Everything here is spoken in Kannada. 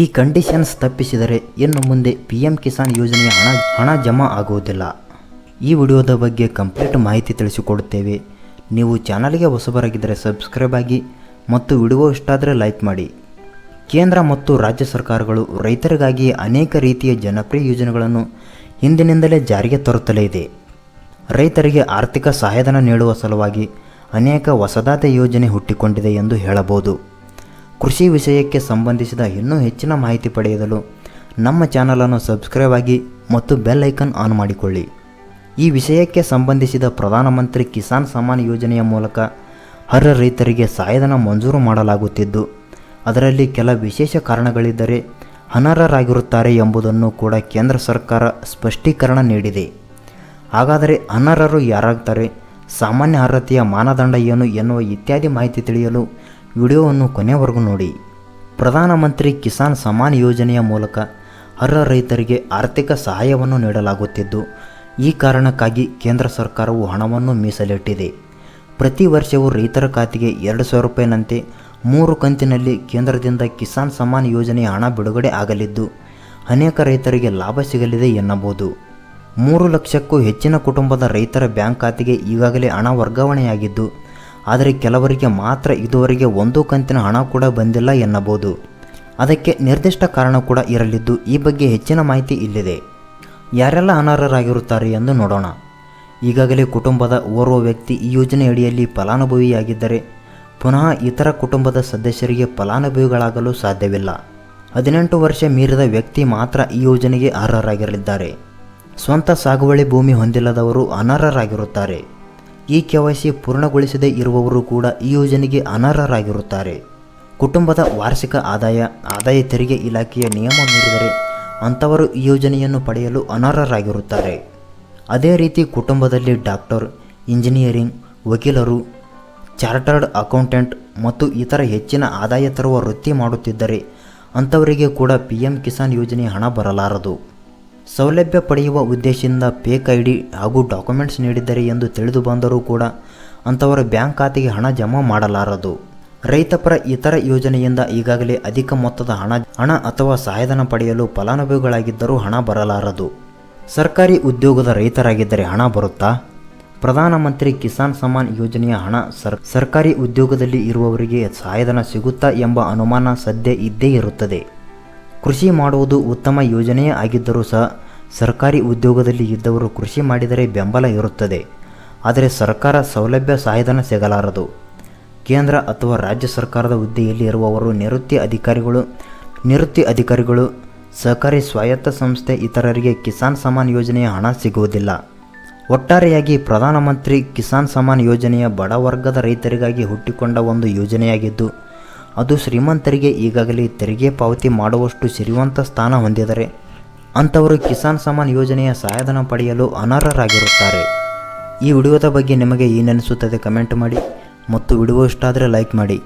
ಈ ಕಂಡೀಷನ್ಸ್ ತಪ್ಪಿಸಿದರೆ ಇನ್ನು ಮುಂದೆ ಪಿ ಎಂ ಕಿಸಾನ್ ಯೋಜನೆಯ ಹಣ ಹಣ ಜಮಾ ಆಗುವುದಿಲ್ಲ. ಈ ವಿಡಿಯೋದ ಬಗ್ಗೆ ಕಂಪ್ಲೀಟ್ ಮಾಹಿತಿ ತಿಳಿಸಿಕೊಡುತ್ತೇವೆ. ನೀವು ಚಾನಲ್ಗೆ ಹೊಸಬರಾಗಿದ್ದರೆ ಸಬ್ಸ್ಕ್ರೈಬ್ ಆಗಿ ಮತ್ತು ವಿಡಿಯೋ ಇಷ್ಟ ಆದರೆ ಲೈಕ್ ಮಾಡಿ. ಕೇಂದ್ರ ಮತ್ತು ರಾಜ್ಯ ಸರ್ಕಾರಗಳು ರೈತರಿಗಾಗಿ ಅನೇಕ ರೀತಿಯ ಜನಪ್ರಿಯ ಯೋಜನೆಗಳನ್ನು ಹಿಂದಿನಿಂದಲೇ ಜಾರಿಗೆ ತರುತ್ತಲೇ ಇದೆ. ರೈತರಿಗೆ ಆರ್ಥಿಕ ಸಹಾಯಧನ ನೀಡುವ ಸಲುವಾಗಿ ಅನೇಕ ಹೊಸದಾದ ಯೋಜನೆ ಹುಟ್ಟಿಕೊಂಡಿದೆ ಎಂದು ಹೇಳಬಹುದು. ಕೃಷಿ ವಿಷಯಕ್ಕೆ ಸಂಬಂಧಿಸಿದ ಇನ್ನೂ ಹೆಚ್ಚಿನ ಮಾಹಿತಿ ಪಡೆಯಲು ನಮ್ಮ ಚಾನಲನ್ನು ಸಬ್ಸ್ಕ್ರೈಬ್ ಆಗಿ ಮತ್ತು ಬೆಲ್ ಐಕನ್ ಆನ್ ಮಾಡಿಕೊಳ್ಳಿ. ಈ ವಿಷಯಕ್ಕೆ ಸಂಬಂಧಿಸಿದ ಪ್ರಧಾನಮಂತ್ರಿ ಕಿಸಾನ್ ಸಮ್ಮಾನ್ ಯೋಜನೆಯ ಮೂಲಕ ಅರ್ಹ ರೈತರಿಗೆ ಸಹಾಯಧನ ಮಂಜೂರು ಮಾಡಲಾಗುತ್ತಿದ್ದು, ಅದರಲ್ಲಿ ಕೆಲ ವಿಶೇಷ ಕಾರಣಗಳಿದ್ದರೆ ಅನರ್ಹರಾಗಿರುತ್ತಾರೆ ಎಂಬುದನ್ನು ಕೂಡ ಕೇಂದ್ರ ಸರ್ಕಾರ ಸ್ಪಷ್ಟೀಕರಣ ನೀಡಿದೆ. ಹಾಗಾದರೆ ಅನರ್ಹರು ಯಾರಾಗ್ತಾರೆ? ಸಾಮಾನ್ಯ ಅರ್ಹತೆಯ ಮಾನದಂಡ ಏನು ಎನ್ನುವ ಇತ್ಯಾದಿ ಮಾಹಿತಿ ತಿಳಿಯಲು ವಿಡಿಯೋವನ್ನು ಕೊನೆವರೆಗೂ ನೋಡಿ. ಪ್ರಧಾನಮಂತ್ರಿ ಕಿಸಾನ್ ಸಮಾನ್ ಯೋಜನೆಯ ಮೂಲಕ ಅರ್ಹ ರೈತರಿಗೆ ಆರ್ಥಿಕ ಸಹಾಯವನ್ನು ನೀಡಲಾಗುತ್ತಿದ್ದು, ಈ ಕಾರಣಕ್ಕಾಗಿ ಕೇಂದ್ರ ಸರ್ಕಾರವು ಹಣವನ್ನು ಮೀಸಲಿಟ್ಟಿದೆ. ಪ್ರತಿ ವರ್ಷವೂ ರೈತರ ಖಾತೆಗೆ ಎರಡು ಸಾವಿರ ರೂಪಾಯಿನಂತೆ ಮೂರು ಕಂತಿನಲ್ಲಿ ಕೇಂದ್ರದಿಂದ ಕಿಸಾನ್ ಸಮಾನ್ ಯೋಜನೆಯ ಹಣ ಬಿಡುಗಡೆ ಆಗಲಿದ್ದು, ಅನೇಕ ರೈತರಿಗೆ ಲಾಭ ಸಿಗಲಿದೆ ಎನ್ನಬಹುದು. ಮೂರು ಲಕ್ಷಕ್ಕೂ ಹೆಚ್ಚಿನ ಕುಟುಂಬದ ರೈತರ ಬ್ಯಾಂಕ್ ಖಾತೆಗೆ ಈಗಾಗಲೇ ಹಣ ವರ್ಗಾವಣೆಯಾಗಿದ್ದು ಆದರೆ ಕೆಲವರಿಗೆ ಮಾತ್ರ ಇದುವರೆಗೆ ಒಂದು ಕಂತಿನ ಹಣ ಕೂಡ ಬಂದಿಲ್ಲ ಎನ್ನಬಹುದು. ಅದಕ್ಕೆ ನಿರ್ದಿಷ್ಟ ಕಾರಣ ಕೂಡ ಇರಲಿದ್ದು ಈ ಬಗ್ಗೆ ಹೆಚ್ಚಿನ ಮಾಹಿತಿ ಇಲ್ಲಿದೆ. ಯಾರೆಲ್ಲ ಅನರ್ಹರಾಗಿರುತ್ತಾರೆ ಎಂದು ನೋಡೋಣ. ಈಗಾಗಲೇ ಕುಟುಂಬದ ಓರ್ವ ವ್ಯಕ್ತಿ ಈ ಯೋಜನೆಯಡಿಯಲ್ಲಿ ಫಲಾನುಭವಿಯಾಗಿದ್ದರೆ ಪುನಃ ಇತರ ಕುಟುಂಬದ ಸದಸ್ಯರಿಗೆ ಫಲಾನುಭವಿಗಳಾಗಲು ಸಾಧ್ಯವಿಲ್ಲ. ಹದಿನೆಂಟು ವರ್ಷ ಮೀರಿದ ವ್ಯಕ್ತಿ ಮಾತ್ರ ಈ ಯೋಜನೆಗೆ ಅರ್ಹರಾಗಿರಲಿದ್ದಾರೆ. ಸ್ವಂತ ಸಾಗುವಳಿ ಭೂಮಿ ಹೊಂದಿಲ್ಲದವರು ಅನರ್ಹರಾಗಿರುತ್ತಾರೆ. ಈ ಸಿ ಪೂರ್ಣಗೊಳಿಸದೇ ಇರುವವರು ಕೂಡ ಈ ಯೋಜನೆಗೆ ಅನರ್ಹರಾಗಿರುತ್ತಾರೆ. ಕುಟುಂಬದ ವಾರ್ಷಿಕ ಆದಾಯ ಆದಾಯ ತೆರಿಗೆ ಇಲಾಖೆಯ ನಿಯಮ ಮೀರಿದರೆ ಅಂಥವರು ಈ ಯೋಜನೆಯನ್ನು ಪಡೆಯಲು ಅನರ್ಹರಾಗಿರುತ್ತಾರೆ. ಅದೇ ರೀತಿ ಕುಟುಂಬದಲ್ಲಿ ಡಾಕ್ಟರ್, ಇಂಜಿನಿಯರಿಂಗ್, ವಕೀಲರು, ಚಾರ್ಟರ್ಡ್ ಅಕೌಂಟೆಂಟ್ ಮತ್ತು ಇತರ ಹೆಚ್ಚಿನ ಆದಾಯ ತರುವ ವೃತ್ತಿ ಮಾಡುತ್ತಿದ್ದರೆ ಅಂಥವರಿಗೆ ಕೂಡ ಪಿ ಎಂ ಕಿಸಾನ್ ಯೋಜನೆ ಹಣ ಬರಲಾರದು. ಸೌಲಭ್ಯ ಪಡೆಯುವ ಉದ್ದೇಶದಿಂದ ಫೇಕ್ ಐ ಡಿ ಹಾಗೂ ಡಾಕ್ಯುಮೆಂಟ್ಸ್ ನೀಡಿದ್ದಾರೆ ಎಂದು ತಿಳಿದು ಬಂದರೂ ಕೂಡ ಅಂಥವರ ಬ್ಯಾಂಕ್ ಖಾತೆಗೆ ಹಣ ಜಮಾ ಮಾಡಲಾರದು. ರೈತಪರ ಇತರ ಯೋಜನೆಯಿಂದ ಈಗಾಗಲೇ ಅಧಿಕ ಮೊತ್ತದ ಹಣ ಹಣ ಅಥವಾ ಸಹಾಯಧನ ಪಡೆಯಲು ಫಲಾನುಭವಿಗಳಾಗಿದ್ದರೂ ಹಣ ಬರಲಾರದು. ಸರ್ಕಾರಿ ಉದ್ಯೋಗದ ರೈತರಾಗಿದ್ದರೆ ಹಣ ಬರುತ್ತಾ? ಪ್ರಧಾನಮಂತ್ರಿ ಕಿಸಾನ್ ಸಮ್ಮಾನ್ ಯೋಜನೆಯ ಹಣ ಸರ್, ಸರ್ಕಾರಿ ಉದ್ಯೋಗದಲ್ಲಿ ಇರುವವರಿಗೆ ಸಹಾಯಧನ ಸಿಗುತ್ತಾ ಎಂಬ ಅನುಮಾನ ಸದ್ಯ ಇದ್ದೇ ಇರುತ್ತದೆ. ಕೃಷಿ ಮಾಡುವುದು ಉತ್ತಮ ಯೋಜನೆಯೇ ಆಗಿದ್ದರೂ ಸಹ ಸರ್ಕಾರಿ ಉದ್ಯೋಗದಲ್ಲಿ ಇದ್ದವರು ಕೃಷಿ ಮಾಡಿದರೆ ಬೆಂಬಲ ಇರುತ್ತದೆ. ಆದರೆ ಸರ್ಕಾರ ಸೌಲಭ್ಯ ಸಹಾಯಧನ ಸಿಗಲಾರದು. ಕೇಂದ್ರ ಅಥವಾ ರಾಜ್ಯ ಸರ್ಕಾರದ ಹುದ್ದೆಯಲ್ಲಿ ಇರುವವರು ನಿವೃತ್ತಿ ಅಧಿಕಾರಿಗಳು ನಿವೃತ್ತಿ ಅಧಿಕಾರಿಗಳು ಸಹಕಾರಿ ಸ್ವಾಯತ್ತ ಸಂಸ್ಥೆ ಇತರರಿಗೆ ಕಿಸಾನ್ ಸಮಾನ್ ಯೋಜನೆಯ ಹಣ ಸಿಗುವುದಿಲ್ಲ. ಒಟ್ಟಾರೆಯಾಗಿ ಪ್ರಧಾನಮಂತ್ರಿ ಕಿಸಾನ್ ಸಮಾನ್ ಯೋಜನೆಯ ಬಡ ವರ್ಗದ ರೈತರಿಗಾಗಿ ಹುಟ್ಟಿಕೊಂಡ ಒಂದು ಯೋಜನೆಯಾಗಿದ್ದು ಅದು ಶ್ರೀಮಂತರಿಗೆ ಈಗಾಗಲೇ ತೆರಿಗೆ ಪಾವತಿ ಮಾಡುವಷ್ಟು ಸಿರಿವಂತ ಸ್ಥಾನ ಹೊಂದಿದರೆ ಅಂಥವರು ಕಿಸಾನ್ ಸಮಾನ್ ಯೋಜನೆಯ ಸಹಾಯಧನ ಪಡೆಯಲು ಅನರ್ಹರಾಗಿರುತ್ತಾರೆ. ಈ ವಿಡಿಯೋದ ಬಗ್ಗೆ ನಿಮಗೆ ಏನೆನಿಸುತ್ತದೆ ಕಮೆಂಟ್ ಮಾಡಿ ಮತ್ತು ವಿಡಿಯೋ ಇಷ್ಟ ಆದರೆ ಲೈಕ್ ಮಾಡಿ.